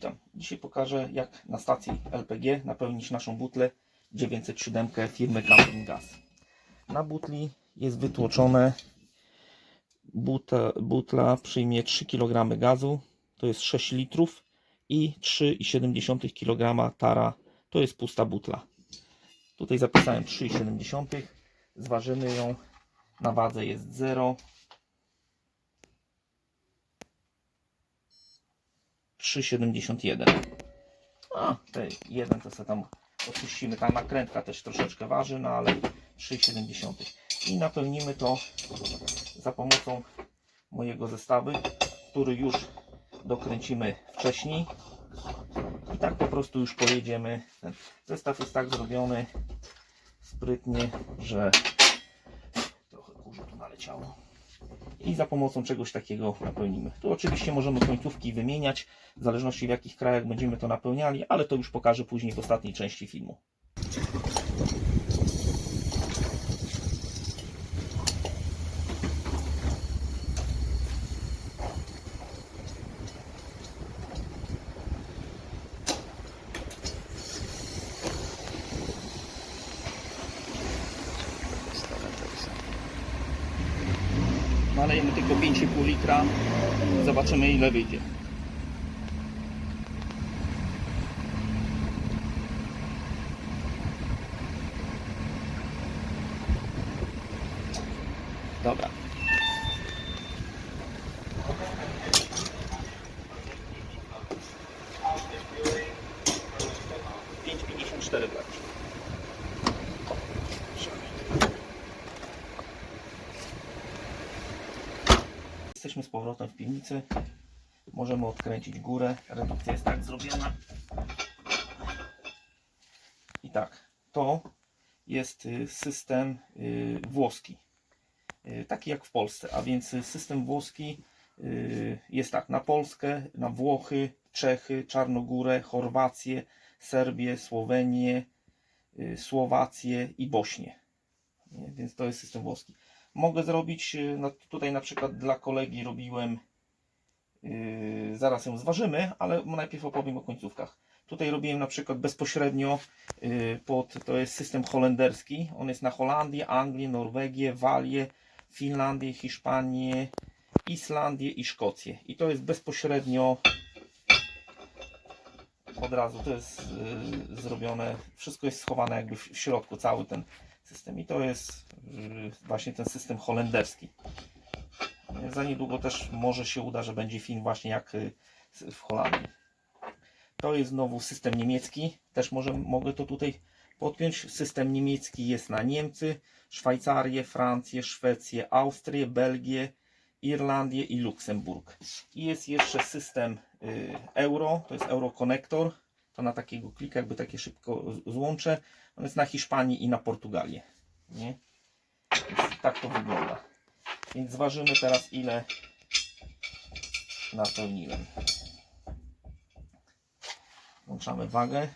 Witam. Dzisiaj pokażę jak na stacji LPG napełnić naszą butlę 907 firmy Camping Gas. Na butli jest wytłoczone butla, butla przyjmie 3 kg gazu, to jest 6 litrów i 3,7 kg tara, to jest pusta butla. Tutaj zapisałem 3,7, zważymy ją, na wadze jest 0, 3,71. A, te jeden to sobie tam odpuścimy. Ta nakrętka też troszeczkę waży, no ale 3,7. I napełnimy to za pomocą mojego zestawy, który już dokręcimy wcześniej. I tak po prostu już pojedziemy. Ten zestaw jest tak zrobiony sprytnie, że trochę kurzu tu naleciało i za pomocą czegoś takiego napełnimy. Tu oczywiście możemy końcówki wymieniać, w zależności w jakich krajach będziemy to napełniali, ale to już pokażę później w ostatniej części filmu. Nalejemy tylko 5,5 litra. Zobaczymy ile wyjdzie. Jesteśmy z powrotem w piwnicy. Możemy odkręcić górę. Redukcja jest tak zrobiona. I tak, to jest y, system y, włoski. Y, Taki jak w Polsce, a więc system włoski jest tak, na Polskę, na Włochy, Czechy, Czarnogórę, Chorwację, Serbię, Słowenię, Słowację i Bośnię. Więc to jest system włoski. Mogę zrobić, y, no tutaj na przykład dla kolegi robiłem, yy, zaraz ją zważymy, ale najpierw opowiem o końcówkach. Tutaj robiłem na przykład bezpośrednio yy, pod, to jest system holenderski, on jest na Holandię, Anglię, Norwegię, Walię, Finlandię, Hiszpanię, Islandię i Szkocję. I to jest bezpośrednio od razu, to jest yy, zrobione, wszystko jest schowane jakby w środku, cały ten system. I to jest yy, właśnie ten system holenderski. Za niedługo też może się uda, że będzie film właśnie jak yy, w Holandii. To jest znowu system niemiecki. Też może, mogę to tutaj podpiąć. System niemiecki jest na Niemcy, Szwajcarię, Francję, Szwecję, Austrię, Belgię, Irlandię i Luksemburg. I jest jeszcze system yy, euro, to jest Euroconnector. To na takiego klika, jakby takie szybko złączę. Jest na Hiszpanii i na Portugalię. Nie? Więc tak to wygląda. Więc zważymy teraz ile napełniłem. Włączamy wagę.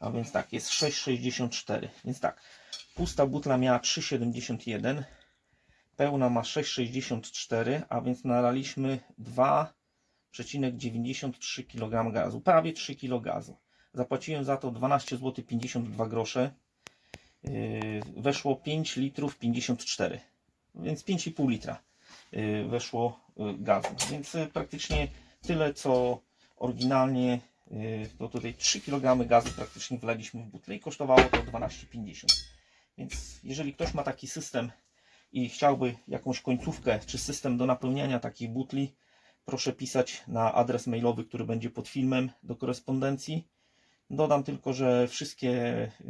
A więc tak, jest 6,64. Więc tak, pusta butla miała 3,71. Pełna ma 6,64, a więc nalaliśmy 2,93 kg gazu. Prawie 3 kg gazu. Zapłaciłem za to 12 zł 52 grosze. Yy, Weszło 5 litrów 54. Więc 5,5 litra yy, weszło yy, gazu. Więc praktycznie tyle co oryginalnie to tutaj 3 kg gazu praktycznie wlaliśmy w butlę i kosztowało to 12,50. Więc jeżeli ktoś ma taki system i chciałby jakąś końcówkę czy system do napełniania takiej butli, proszę pisać na adres mailowy, który będzie pod filmem do korespondencji. Dodam tylko, że wszystkie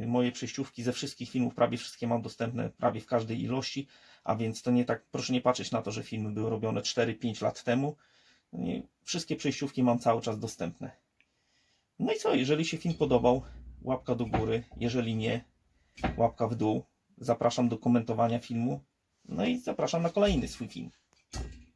moje przejściówki ze wszystkich filmów, prawie wszystkie mam dostępne prawie w każdej ilości, a więc to nie tak, proszę nie patrzeć na to, że filmy były robione 4-5 lat temu. Nie, Wszystkie przejściówki mam cały czas dostępne. No i co, jeżeli się film podobał, łapka do góry, jeżeli nie, łapka w dół. Zapraszam do komentowania filmu. No i zapraszam na kolejny swój film.